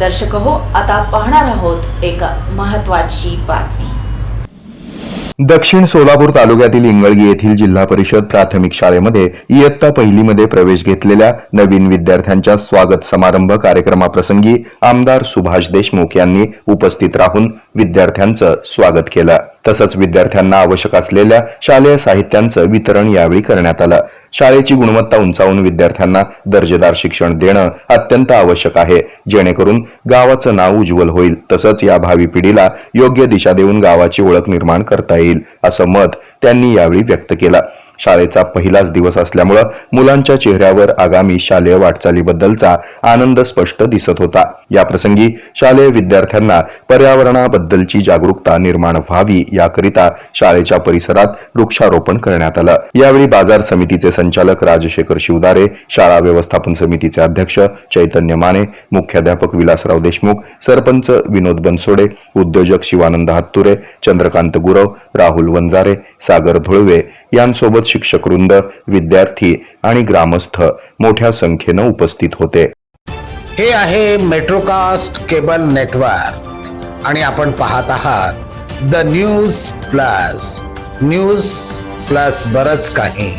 दर्शक हो आता पाहणार आहोत एक महत्वाची बातमी. दक्षिण सोलापूर तालुक्यातील इंगळगी येथील जिल्हा परिषद प्राथमिक शाळेमध्ये इयत्ता पहिलीमध्ये प्रवेश घेतलेल्या नवीन विद्यार्थ्यांच्या स्वागत समारंभ कार्यक्रमाप्रसंगी आमदार सुभाष देशमुख यांनी उपस्थित राहून विद्यार्थ्यांचं स्वागत केलं. तसंच विद्यार्थ्यांना आवश्यक असलेल्या शालेय साहित्यांचं वितरण यावेळी करण्यात आलं. शाळेची गुणवत्ता उंचावून विद्यार्थ्यांना दर्जेदार शिक्षण देणं अत्यंत आवश्यक आहे. जेणेकरून गावाचं नाव उज्ज्वल होईल. तसंच या भावी पिढीला योग्य दिशा देऊन गावाची ओळख निर्माण करता येईल असं मत त्यांनी यावेळी व्यक्त केलं. शाळेचा पहिलाच दिवस असल्यामुळं मुलांच्या चेहऱ्यावर आगामी शालेय वाटचालीबद्दलचा आनंद स्पष्ट दिसत होता. याप्रसंगी शालेय विद्यार्थ्यांना पर्यावरणाबद्दलची जागरूकता निर्माण व्हावी याकरिता शाळेच्या परिसरात वृक्षारोपण करण्यात आलं. यावेळी बाजार समितीचे संचालक राजशेखर शिवदारे शाळा व्यवस्थापन समितीचे अध्यक्ष चैतन्य माने मुख्याध्यापक विलासराव देशमुख सरपंच विनोद बनसोडे उद्योजक शिवानंद हत्तुरे चंद्रकांत गुरव राहुल वंजारे सागर धुळवे यांसोबत शिक्षक वृंद विद्यार्थी आणि ग्रामस्थ मोठ्या संख्येनं उपस्थित होते. हे आहे मेट्रोकास्ट केबल नेटवर्क आणि आपण पाहत आहात the news plus news plus बरच काही.